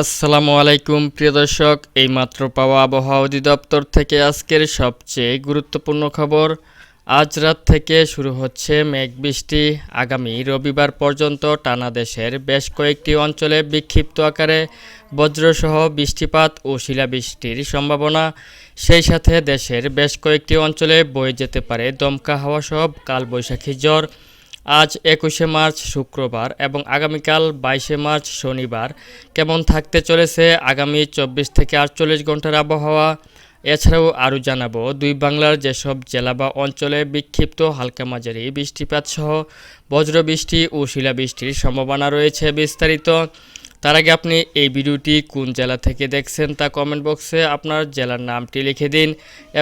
আসসালামু আলাইকুম, প্রিয় দর্শক। এইমাত্র পাওয়া আবহাওয়া অধিদপ্তর থেকে আজকের সবচেয়ে গুরুত্বপূর্ণ খবর, আজ রাত থেকে শুরু হচ্ছে মেঘ বৃষ্টি। আগামী রবিবার পর্যন্ত টানা দেশের বেশ কয়েকটি অঞ্চলে বিক্ষিপ্ত আকারে বজ্রসহ বৃষ্টিপাত ও শিলাবৃষ্টির সম্ভাবনা। সেই সাথে দেশের বেশ কয়েকটি অঞ্চলে বয়ে যেতে পারে দমকা হাওয়া সহ কালবৈশাখী জ্বর আজ একুশে মার্চ শুক্রবার এবং আগামীকাল বাইশে মার্চ শনিবার। কেমন থাকতে চলেছে আগামী চব্বিশ থেকে আটচল্লিশ ঘণ্টার আবহাওয়া? এছাড়াও আরও জানাব, দুই বাংলার যেসব জেলা বা অঞ্চলে বিক্ষিপ্ত হালকা মাঝারি বৃষ্টিপাত সহ বজ্রবৃষ্টি ও শিলাবৃষ্টির সম্ভাবনা রয়েছে বিস্তারিত। তার আগে আপনি এই ভিডিওটি কোন জেলা থেকে দেখছেন তা কমেন্ট বক্সে আপনার জেলার নামটি লিখে দিন।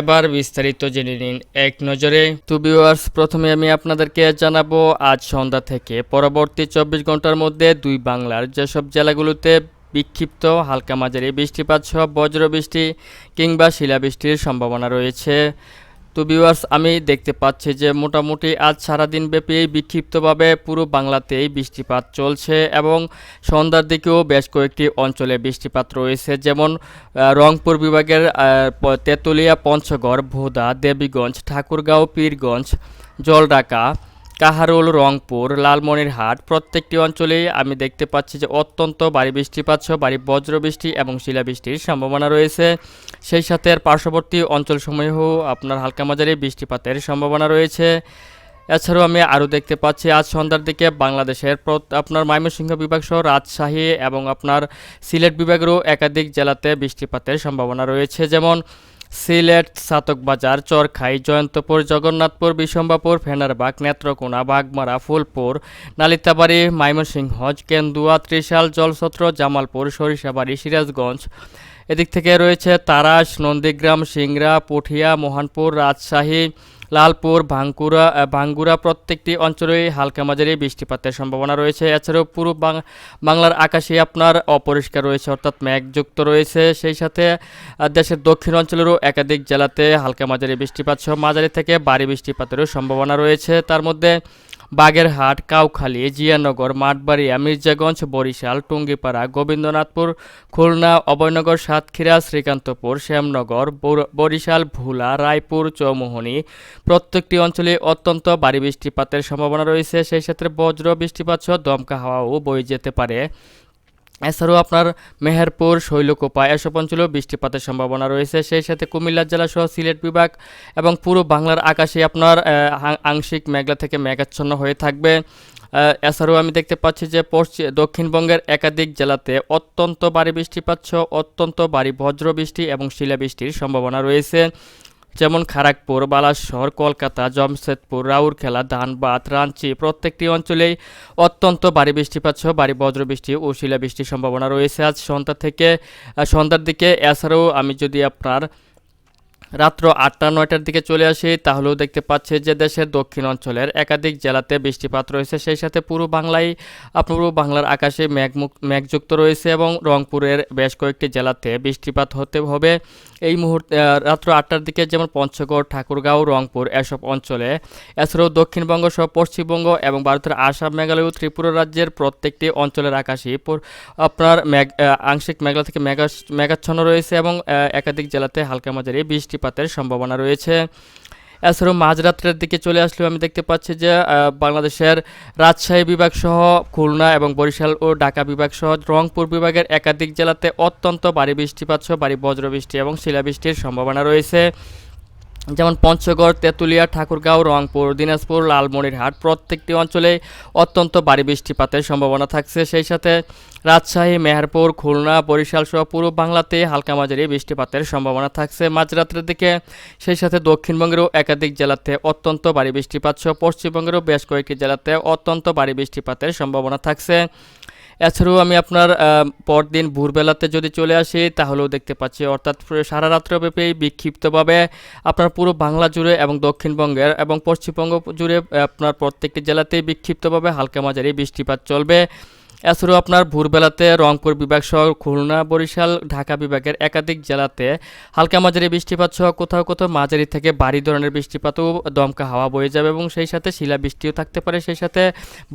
এবার বিস্তারিত জেনে নিন এক নজরে। টু ভিউয়ার্স প্রথমে আমি আপনাদেরকে জানাব, আজ সন্ধ্যা থেকে পরবর্তী চব্বিশ ঘণ্টার মধ্যে দুই বাংলার যেসব জেলাগুলোতে বিক্ষিপ্ত হালকা মাঝারি বৃষ্টিপাত সহ বজ্রবৃষ্টি কিংবা শিলাবৃষ্টির সম্ভাবনা রয়েছে তো ভিউয়ার্স আমি দেখতে পাচ্ছি যে মোটামুটি আজ সারাদিন ব্যাপী বিক্ষিপ্তভাবে পুরো বাংলাতেই বৃষ্টিপাত চলছে এবং সন্ধ্যার দিকেও বেশ কয়েকটি অঞ্চলে বৃষ্টিপাত রয়েছে। যেমন রংপুর বিভাগের তেঁতুলিয়া, পঞ্চগড়, ভোদা, দেবীগঞ্জ, ঠাকুরগাঁও, পীরগঞ্জ, জলঢাকা কাহারোল, রংপুর, লালমনিরহাট, প্রত্যেকটি অঞ্চলেই আমি দেখতে পাচ্ছি যে অত্যন্ত ভারী বৃষ্টিপাত সহ ভারী বজ্রবৃষ্টি এবং শিলাবৃষ্টির সম্ভাবনা রয়েছে। সেই সাথে এর পার্শ্ববর্তী অঞ্চলসমূহেও আপনার হালকা মাঝারি বৃষ্টিপাতের সম্ভাবনা রয়েছে। এছাড়াও আমি আরও দেখতে পাচ্ছি, আজ সন্ধ্যার দিকে বাংলাদেশের আপনার ময়মনসিংহ বিভাগ সহ রাজশাহী এবং আপনার সিলেট বিভাগেরও একাধিক জেলাতে বৃষ্টিপাতের সম্ভাবনা রয়েছে। যেমন সিলেট, সাতকবাজার, চরখাই, জয়ন্তপুর, জগন্নাথপুর, বিশম্বাপুর, ফেনারবাগ, নেত্রকোনা, বাগমারা, ফুলপুর, নালিতাবাড়ি ময়মনসিংহ কেন্দুয়া, ত্রিশাল, জলসত্র, জামালপুর, সরিষাবাড়ি, সিরাজগঞ্জ। এদিক থেকে রয়েছে তারাস, নন্দীগ্রাম, সিংড়া, পুঠিয়া, মোহনপুর, রাজশাহী লালপুর, ভাঙ্গুরা ভাঙ্গুরা প্রত্যেকটি অঞ্চলেই হালকা মাঝারি বৃষ্টিপাতের সম্ভাবনা রয়েছে। এছাড়াও পুরো বাংলার আকাশে আপনার অপরিষ্কার রয়েছে, অর্থাৎ মেঘযুক্ত রয়েছে। সেই সাথে দেশের দক্ষিণ অঞ্চলেরও একাধিক জেলাতে হালকা মাঝারি বৃষ্টিপাত সহ মাঝারি থেকে বাড়ি বৃষ্টিপাতেরও সম্ভাবনা রয়েছে। তার মধ্যে বাগেরহাট, কাউখালী, জিয়ানগর, মাঠবাড়িয়া, মির্জাগঞ্জ, বরিশাল, টুঙ্গিপাড়া, গোবিন্দনাথপুর, খুলনা, অভয়নগর, সাতক্ষীরা, শ্রীকান্তপুর, শ্যামনগর, বর- বরিশাল, ভোলা, রায়পুর, চৌমোহনী। প্রত্যেকটি অঞ্চলে অত্যন্ত ভারী বৃষ্টিপাতের সম্ভাবনা রয়েছে। সেই ক্ষেত্রে বজ্র, বৃষ্টিপাত সহ দমকা হাওয়াও বয়ে যেতে পারে। এছাড়াও আপনার মেহেরপুর, শৈলকোপা এসব অঞ্চলেও বৃষ্টিপাতের সম্ভাবনা রয়েছে। সেই সাথে কুমিল্লা জেলা সহ সিলেট বিভাগ এবং পুরো বাংলার আকাশে আপনার আংশিক মেঘলা থেকে মেঘাচ্ছন্ন হয়ে থাকবে। এছাড়াও আমি দেখতে পাচ্ছি যে পশ্চিম দক্ষিণবঙ্গের একাধিক জেলাতে অত্যন্ত ভারী বৃষ্টিপাত সহ অত্যন্ত ভারী বজ্রবৃষ্টি এবং শিলাবৃষ্টির সম্ভাবনা রয়েছে। যেমন খড়গপুর বালাসর কলকাতা, জমশেদপুর রাউরখেলা ধানবাদ, রাঞ্চি প্রত্যেকটি অঞ্চলেই অত্যন্ত ভারী বৃষ্টিপাত সহ ভারী বজ্রবৃষ্টি ও শিলাবৃষ্টির সম্ভাবনা রয়েছে। আজ সন্ধ্যা থেকে সন্ধ্যার দিকে, এছাড়াও আমি যদি আপনার রাত্র আটটা নয়টার দিকে চলে আসি, তাহলেও দেখতে পাচ্ছি যে দেশের দক্ষিণ অঞ্চলের একাধিক জেলাতে বৃষ্টিপাত রয়েছে। সেই সাথে পুরো বাংলায় আপনার পুরো বাংলার আকাশে মেঘমুক মেঘযুক্ত রয়েছে এবং রংপুরের বেশ কয়েকটি জেলাতে বৃষ্টিপাত হতে হবে। এই মুহূর্তে রাত্র আটটার দিকে যেমন পঞ্চগড়, ঠাকুরগাঁও, রংপুর এসব অঞ্চলে, এছাড়াও দক্ষিণবঙ্গ সহ পশ্চিমবঙ্গ এবং ভারতের আসাম, মেঘালয় ও ত্রিপুরা রাজ্যের প্রত্যেকটি অঞ্চলের আকাশে আপনার মেঘ আংশিক মেঘলা থেকে মেঘা, মেঘাচ্ছন্ন রয়েছে এবং একাধিক জেলাতে হালকা মাঝারি বৃষ্টিপাতের সম্ভাবনা রয়েছে। এছাড়াও মাঝরাত্রের দিকে চলে আসলেও আমি দেখতে পাচ্ছি যে বাংলাদেশের রাজশাহী বিভাগ সহ খুলনা এবং বরিশাল ও ঢাকা বিভাগ সহ রংপুর বিভাগের একাধিক জেলাতে অত্যন্ত ভারী বৃষ্টিপাত সহ ভারী বজ্রবৃষ্টি এবং শিলাবৃষ্টির সম্ভাবনা রয়েছে। যেমন পঞ্চগড়, তেঁতুলিয়া, ঠাকুরগাঁও, রংপুর, দিনাজপুর, লালমনিরহাট প্রত্যেকটি অঞ্চলে অত্যন্ত ভারী বৃষ্টিপাতের সম্ভাবনা থাকছে। সেই সাথে রাজশাহী, মেহেরপুর, খুলনা, বরিশাল সহ পুরো বাংলাতে হালকা মাঝারি বৃষ্টিপাতের সম্ভাবনা থাকছে। মাঝরাত্রের দিকে সেই সাথে দক্ষিণবঙ্গেরও একাধিক জেলাতে অত্যন্ত ভারী বৃষ্টিপাত সহ পশ্চিমবঙ্গেরও বেশ কয়েকটি জেলাতে অত্যন্ত ভারী বৃষ্টিপাতের সম্ভাবনা থাকছে। এছাড়াও আমি আপনার পরদিন ভোরবেলাতে যদি চলে আসি, তাহলেও দেখতে পাচ্ছি, অর্থাৎ সারা রাত্রব্যাপী বিক্ষিপ্তভাবে আপনার পুরো বাংলা জুড়ে এবং দক্ষিণবঙ্গের এবং পশ্চিমবঙ্গ জুড়ে আপনার প্রত্যেকটি জেলাতেই বিক্ষিপ্তভাবে হালকা মাঝারি বৃষ্টিপাত চলবে। এছাড়াও আপনার ভোরবেলাতে রংপুর বিভাগ সহ খুলনা, বরিশাল, ঢাকা বিভাগের একাধিক জেলাতে হালকা মাঝারি বৃষ্টিপাত সহ কোথাও কোথাও মাঝারি থেকে ভারী ধরনের বৃষ্টিপাতও দমকা হাওয়া বয়ে যাবে এবং সেই সাথে শিলা বৃষ্টিও থাকতে পারে, সেই সাথে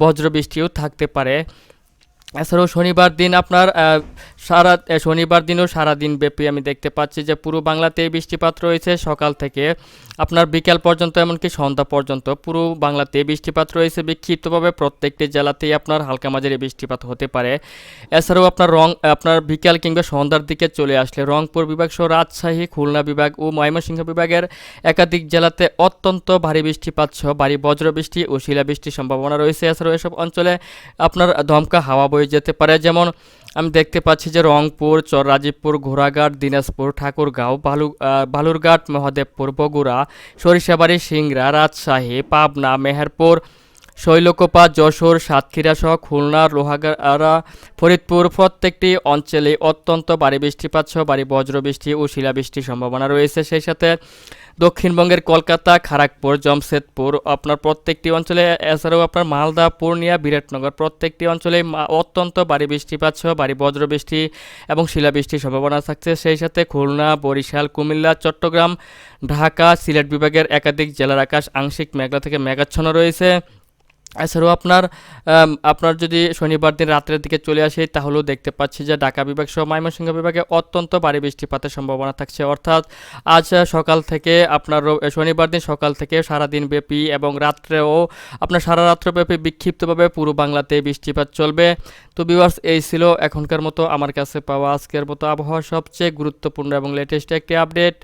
বজ্র বৃষ্টিও থাকতে পারে। এছাড়াও শনিবার দিন আপনার সারা শনিবার দিনও সারাদিন ব্যাপী আমি দেখতে পাচ্ছি যে পুরো বাংলাতেই বৃষ্টিপাত রয়েছে সকাল থেকে। আপনার বিকাল পর্যন্ত এমনকি সন্ধ্যা পর্যন্ত পুরো বাংলাতে বৃষ্টিপাত রয়েছে। বিক্ষিপ্তভাবে প্রত্যেকটি জেলাতেই আপনার হালকা মাঝারি বৃষ্টিপাত হতে পারে। এছাড়াও আপনার রং, আপনার বিকাল কিংবা সন্ধ্যার দিকে চলে আসলে রংপুর বিভাগ সহ রাজশাহী, খুলনা বিভাগ ও ময়মনসিংহ বিভাগের একাধিক জেলাতে অত্যন্ত ভারী বৃষ্টিপাত সহ ভারী বজ্রবৃষ্টি ও শিলাবৃষ্টির সম্ভাবনা রয়েছে। এছাড়াও এসব অঞ্চলে আপনার দমকা হাওয়া বয়ে যেতে পারে। যেমন আমি দেখতে পাচ্ছি যে রংপুর রাজীবপুর ঘোড়াঘাট দিনাজপুর ঠাকুরগাঁও বালু আহ, বালুরঘাট মহাদেবপুর বগুড়া সরিষাবাড়ি সিংড়া রাজশাহী পাবনা মেহেরপুর শৈলকোপা, যশোর, সাতক্ষীরা সহ খুলনা, লোহাগাড়া, ফরিদপুর প্রত্যেকটি অঞ্চলে অত্যন্ত ভারী বৃষ্টিপাত সহ ভারী বজ্রবৃষ্টি ও শিলাবৃষ্টির সম্ভাবনা রয়েছে। সেই সাথে দক্ষিণবঙ্গের কলকাতা খড়গপুর জমশেদপুর আপনার প্রত্যেকটি অঞ্চলে, এছাড়াও আপনার মালদা, পূর্ণিয়া, বিরাটনগর প্রত্যেকটি অঞ্চলে অত্যন্ত ভারী বৃষ্টিপাত সহ ভারী বজ্রবৃষ্টি এবং শিলাবৃষ্টির সম্ভাবনা থাকছে। সেই সাথে খুলনা, বরিশাল, কুমিল্লা, চট্টগ্রাম, ঢাকা, সিলেট বিভাগের একাধিক জেলার আকাশ আংশিক মেঘলা থেকে মেঘাচ্ছন্ন রয়েছে। এছাড়াও আপনার আপনার যদি শনিবার দিন রাত্রের দিকে চলে আসে, তাহলেও দেখতে পাচ্ছি যে ঢাকা বিভাগ সহ ময়মনসিংহ বিভাগে অত্যন্ত ভারী বৃষ্টিপাতের সম্ভাবনা থাকছে। অর্থাৎ আজ সকাল থেকে আপনার শনিবার দিন সকাল থেকে সারাদিন ব্যাপী এবং রাত্রেও আপনার সারা রাত্র ব্যাপী বিক্ষিপ্তভাবে পুরো বাংলাতে বৃষ্টিপাত চলবে। তো বিভার্স এই ছিল এখনকার মতো আমার কাছে পাওয়া আজকের মতো আবহাওয়া সবচেয়ে গুরুত্বপূর্ণ এবং লেটেস্ট একটি আপডেট